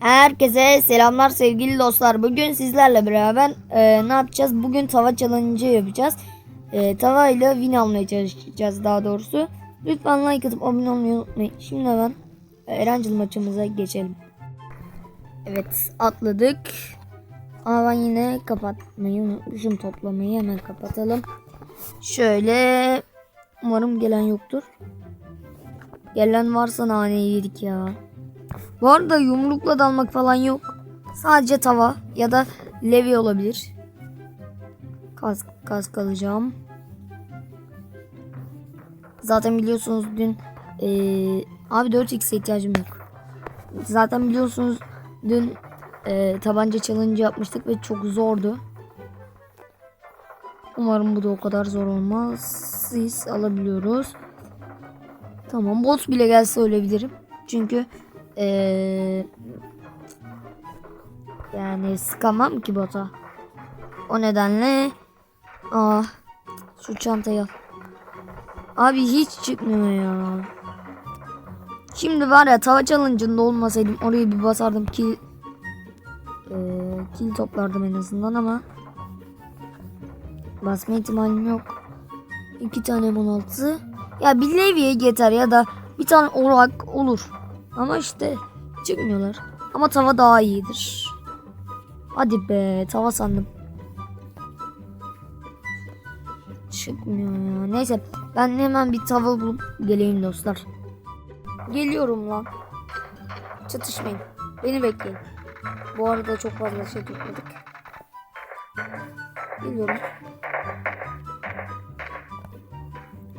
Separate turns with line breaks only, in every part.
Herkese selamlar sevgili dostlar. Bugün sizlerle beraber e, ne yapacağız? Bugün tava challenge yapacağız. E, tava ile win almaya çalışacağız daha doğrusu. Lütfen like atıp abone olmayı unutmayın. Şimdi hemen e, Erencil maçımıza geçelim. Evet atladık. Ama ben yine kapatmayı unutmuşum toplamayı hemen kapatalım. Şöyle umarım gelen yoktur. Gelen varsa naneyi yedik ya. Bu arada yumrukla dalmak falan yok. Sadece tava ya da levye olabilir. Kas, kask alacağım. Zaten biliyorsunuz dün eee, abi 4x'e ihtiyacım yok. Zaten biliyorsunuz dün eee, tabanca challenge yapmıştık ve çok zordu. Umarım bu da o kadar zor olmaz. Siz alabiliyoruz. Tamam bot bile gelse ölebilirim. Çünkü ee, yani sıkamam ki bota. O nedenle ah şu çantayı al. Abi hiç çıkmıyor ya. Şimdi var ya tava challenge'ında olmasaydım orayı bir basardım ki ee, kill toplardım en azından ama basma ihtimalim yok. İki tane M16 ya bir levye yeter ya da bir tane orak olur. Ama işte çıkmıyorlar. Ama tava daha iyidir. Hadi be tava sandım. Çıkmıyor ya. Neyse ben hemen bir tava bulup geleyim dostlar. Geliyorum lan. Çatışmayın. Beni bekleyin. Bu arada çok fazla şey topladık. Geliyorum.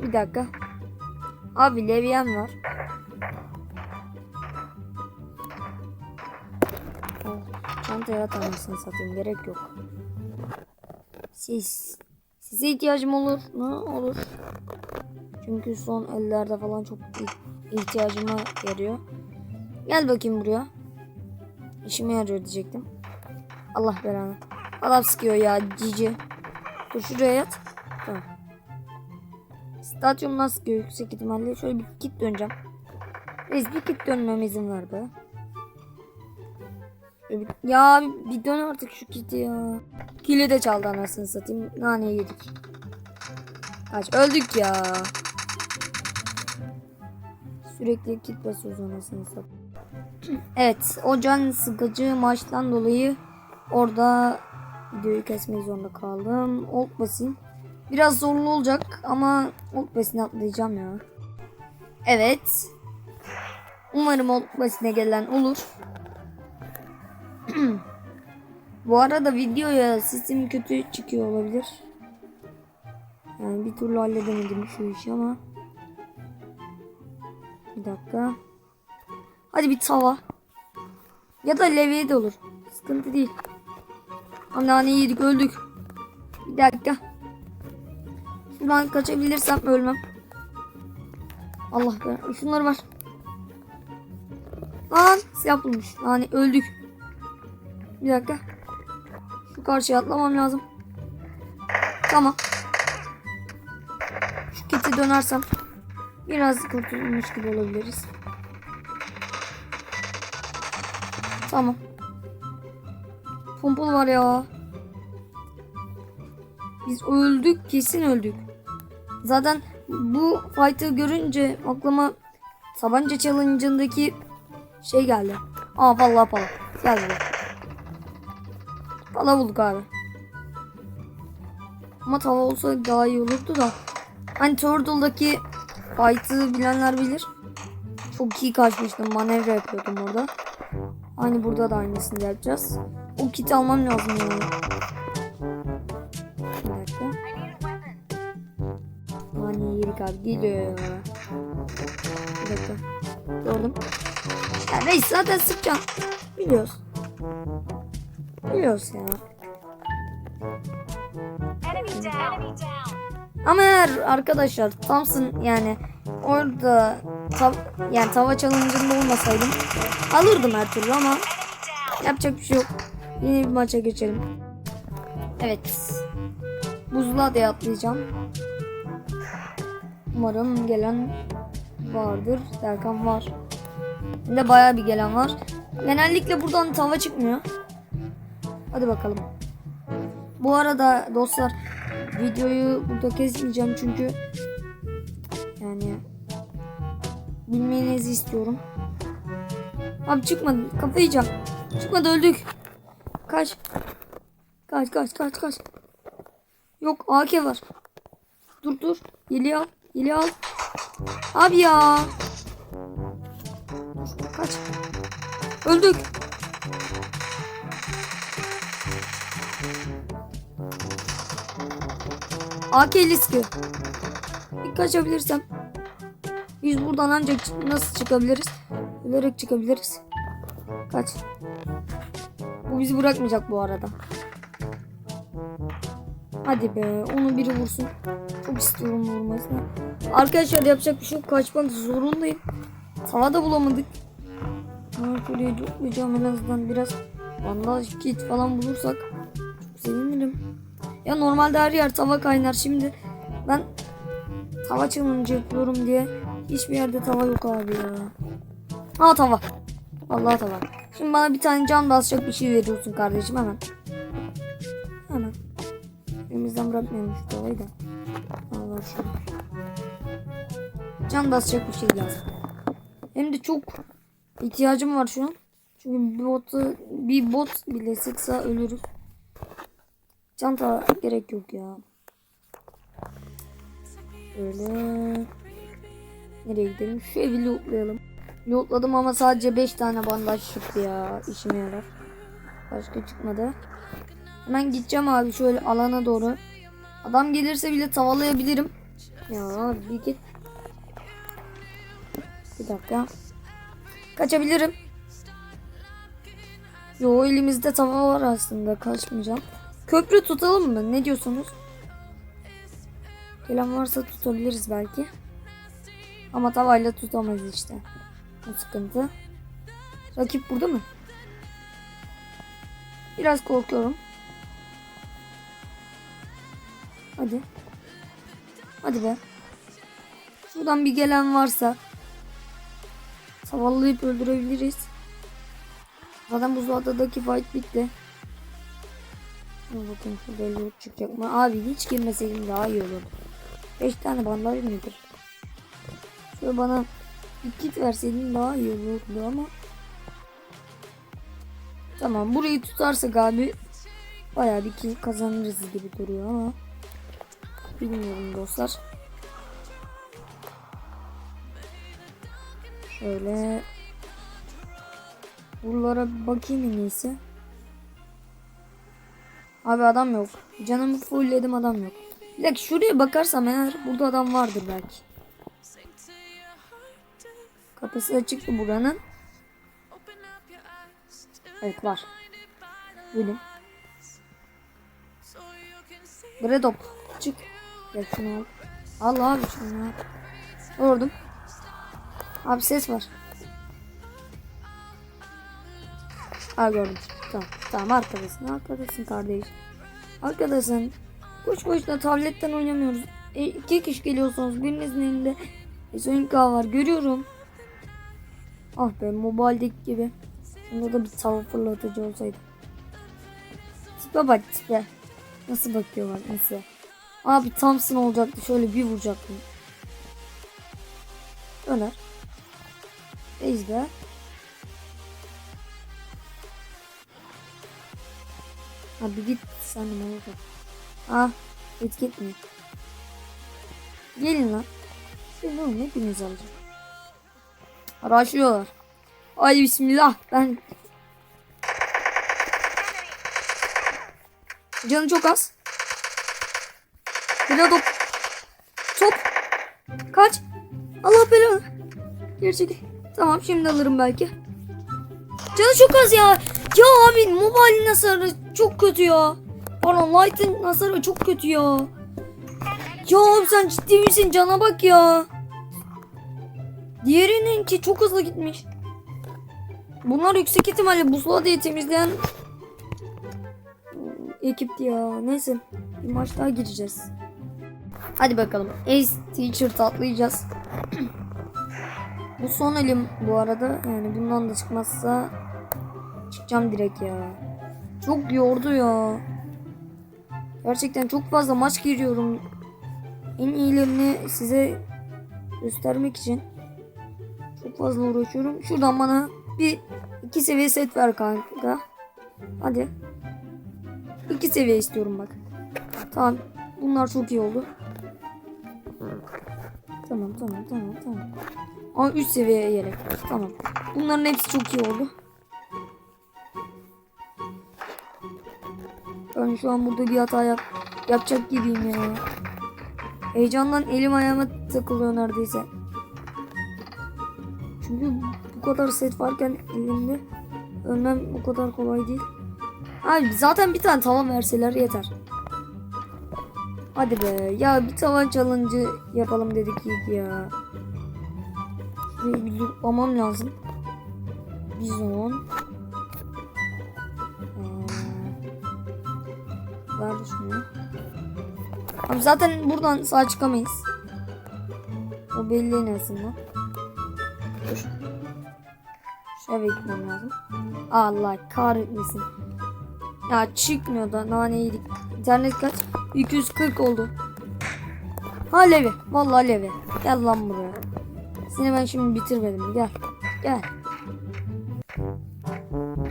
Bir dakika. Abi levyem var. Çantaya at anasını satayım gerek yok. Siz size ihtiyacım olur mu? Olur. Çünkü son ellerde falan çok ih- ihtiyacıma yarıyor. Gel bakayım buraya. İşime yarıyor diyecektim. Allah belanı. Adam sıkıyor ya cici. Dur şuraya yat. Tamam. Stadyum nasıl sıkıyor yüksek ihtimalle. Şöyle bir kit döneceğim. Reis bir kit dönmeme izin ver be. Ya bir dön artık şu kiti ya. Kili de çaldı anasını satayım. Nane yedik. Kaç öldük ya. Sürekli kit basıyoruz anasını satayım. Evet o can sıkıcı maçtan dolayı orada videoyu kesmek zorunda kaldım. Old basayım. Biraz zorlu olacak ama old basine atlayacağım ya. Evet. Umarım old basine gelen olur. Bu arada videoya sesim kötü çıkıyor olabilir. Yani bir türlü halledemedim şu işi ama. Bir dakika. Hadi bir tava. Ya da levye de olur. Sıkıntı değil. Anneanne yedik öldük. Bir dakika. Şuradan kaçabilirsem ölmem. Allah be. Şunları var. Lan siyah bulmuş. Yani öldük. Bir dakika. Şu karşıya atlamam lazım. Tamam. Şu kiti dönersem biraz kurtulmuş gibi olabiliriz. Tamam. Pompalı var ya. Biz öldük kesin öldük. Zaten bu fight'ı görünce aklıma tabanca challenge'ındaki şey geldi. Aa vallahi pala. Gel. Pala bulduk abi. Ama tava olsa daha iyi olurdu da. Hani Turtle'daki fight'ı bilenler bilir. Çok iyi kaçmıştım. Manevra yapıyordum orada. Aynı burada da aynısını yapacağız. O kiti almam lazım yani. Hani yedik abi geliyor. Bir dakika. Gördüm. Ya reis zaten sıkacağım. Biliyoruz. Biliyoruz ya. Ama eğer arkadaşlar Thompson yani orada tav yani tava challenge'ında olmasaydım alırdım her türlü ama yapacak bir şey yok. Yeni bir maça geçelim. Evet. Buzluğa da atlayacağım. Umarım gelen vardır. Derken var. Şimdi bayağı bir gelen var. Genellikle buradan tava çıkmıyor. Hadi bakalım. Bu arada dostlar videoyu burada kesmeyeceğim çünkü yani bilmenizi istiyorum. Abi çıkmadı. Kafayı yiyeceğim. Çıkmadı öldük. Kaç. Kaç kaç kaç kaç. Yok AK var. Dur dur. Yeli al. Yeli al. Abi ya. Kaç. Öldük. AK riski. Bir kaçabilirsem. Biz buradan ancak nasıl çıkabiliriz? Ölerek çıkabiliriz. Kaç. Bu bizi bırakmayacak bu arada. Hadi be onu biri vursun. Çok istiyorum vurmasını. Arkadaşlar yapacak bir şey yok. Kaçmak zorundayım. Tava da bulamadık. Marko'yu tutmayacağım en azından biraz bandaj kit falan bulursak çok sevinirim. Ya normalde her yer tava kaynar. Şimdi ben tava challenge yapıyorum diye hiçbir yerde tava yok abi ya. Ha tava. Vallahi tava. Şimdi bana bir tane can basacak bir şey veriyorsun kardeşim hemen. Hemen. Elimizden bırakmayalım şu tavayı da. Allah şunu. Can basacak bir şey lazım. Hem de çok ihtiyacım var şu an. Çünkü bir botu, bir bot bile sıksa ölürüz. Çanta gerek yok ya. Böyle. Nereye gidelim? Şu evi lootlayalım. Lootladım ama sadece 5 tane bandaj çıktı ya. İşime yarar. Başka çıkmadı. Hemen gideceğim abi şöyle alana doğru. Adam gelirse bile tavalayabilirim. Ya bir git. Bir dakika. Kaçabilirim. Yo elimizde tava var aslında. Kaçmayacağım. Köprü tutalım mı? Ne diyorsunuz? Gelen varsa tutabiliriz belki. Ama tavayla tutamayız işte. Bu sıkıntı. Rakip burada mı? Biraz korkuyorum. Hadi. Hadi be. Şuradan bir gelen varsa savallayıp öldürebiliriz. Zaten buzlu adadaki fight bitti. Bakayım şurada loot çıkacak mı? Abi hiç girmeseydim daha iyi olurdu. 5 tane bandaj nedir? Şöyle bana bir kit verseydin daha iyi olurdu ama. Tamam burayı tutarsak abi bayağı bir kill kazanırız gibi duruyor ama. Bilmiyorum dostlar. Şöyle buralara bakayım en. Abi adam yok. Canımı fullledim adam yok. Bir dakika şuraya bakarsam eğer burada adam vardır belki. Kapısı açıktı buranın. Evet var. Bölüm. Bredop. Çık. Gel şunu al. Al abi şunu al. Gördüm. Abi ses var. Ha gördüm. Tamam. Tamam arkadasın. Arkadasın kardeş. Arkadasın. Koş boşuna tabletten oynamıyoruz. E, iki kişi geliyorsunuz. Birinizin elinde SNK var. Görüyorum. Ah be mobildeki gibi. Bunda da bir tava fırlatıcı olsaydı. Tipe bak tipe. Nasıl bakıyorlar nasıl. Abi Thompson olacaktı. Şöyle bir vuracaktım. Öner. Reis Abi git sen bak. Ah etki etmiyor. Gelin lan. Gelin oğlum hepiniz alacağım. Araşıyorlar. Ay bismillah ben. Canı çok az. Biraz top. Top. Kaç. Allah belanı. Gerçek. Tamam şimdi alırım belki. Canı çok az ya. Ya abi mobile hasarı çok kötü ya. Pardon Light'ın hasarı çok kötü ya. Ya abi sen ciddi misin? Cana bak ya. Diğerininki çok hızlı gitmiş. Bunlar yüksek ihtimalle buzlu adayı temizleyen ekipti ya. Neyse bir maç daha gireceğiz. Hadi bakalım. Ace Teacher tatlayacağız. bu son elim bu arada. Yani bundan da çıkmazsa çıkacağım direkt ya. Çok yordu ya. Gerçekten çok fazla maç giriyorum. En iyilerini size göstermek için çok fazla uğraşıyorum. Şuradan bana bir iki seviye set ver kanka. Hadi. İki seviye istiyorum bak. Tamam. Bunlar çok iyi oldu. Tamam tamam tamam tamam. Ama 3 seviye yelek. Tamam. Bunların hepsi çok iyi oldu. Ben şu an burada bir hata yap yapacak gibiyim ya. Heyecandan elim ayağıma takılıyor neredeyse. Çünkü bu kadar set varken elimde ölmem o kadar kolay değil. Abi zaten bir tane tava verseler yeter. Hadi be ya bir tava challenge yapalım dedik ya. Şurayı bir lazım. Bizon. Ee, ver şunu. Abi zaten buradan sağ çıkamayız. O belli en azından. Dur. Eve gitmem lazım. Allah kahretmesin. Ya çıkmıyor da nane yedik. İnternet kaç? 240 oldu. Ha Levi. Vallahi Levi. Gel lan buraya. Seni ben şimdi bitirmedim. Gel. Gel.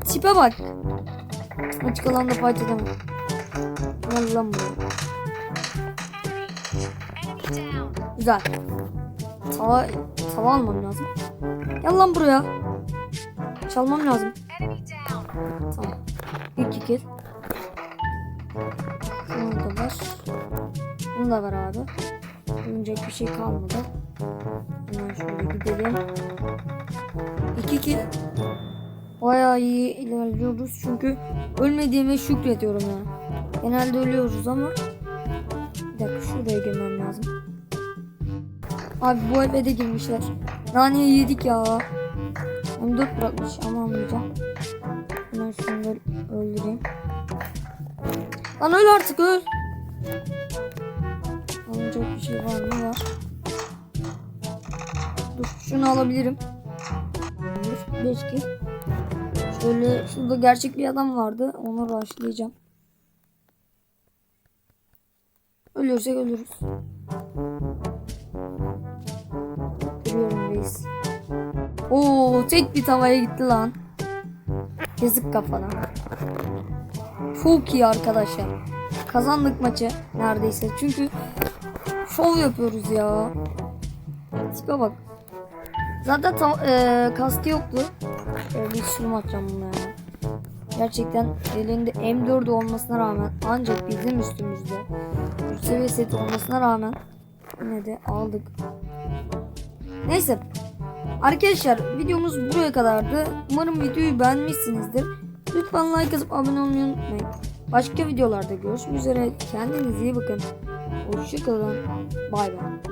Tipe bak. Açık alanda fight Gel lan
down.
Güzel. Tava, tava almam lazım. Gel buraya. Çalmam lazım. Tamam. İlk kill. Şunu da ver. Bunu da ver abi. Oynayacak bir şey kalmadı. Hemen şöyle gidelim. İki kill. Bayağı iyi ilerliyoruz çünkü ölmediğime şükrediyorum ya. Genelde ölüyoruz ama bir dakika şuraya girmem lazım. Abi bu eve de girmişler. Naneyi yedik ya. M4 bırakmış ama almayacağım. Hemen şunu da öldüreyim. Lan öl artık öl. Alınacak bir şey var mı? Var. Dur şunu alabilirim. Dur, Beş ki. Şöyle şurada gerçek bir adam vardı. Onu başlayacağım. Ölürsek ölürüz. Görüyorum reis. Oo tek bir tavaya gitti lan. Yazık kafana. Çok iyi arkadaşlar. Kazandık maçı neredeyse. Çünkü şov yapıyoruz ya. Tipe bak. Zaten e, kaskı yoktu. E, bir sürüm atacağım bunu yani. Gerçekten elinde M4 olmasına rağmen ancak bizim üstümüzde 3 seviye seti olmasına rağmen yine de aldık. Neyse. Arkadaşlar videomuz buraya kadardı. Umarım videoyu beğenmişsinizdir. Lütfen like atıp abone olmayı unutmayın. Başka videolarda görüşmek üzere. Kendinize iyi bakın. Hoşçakalın. Bay bay.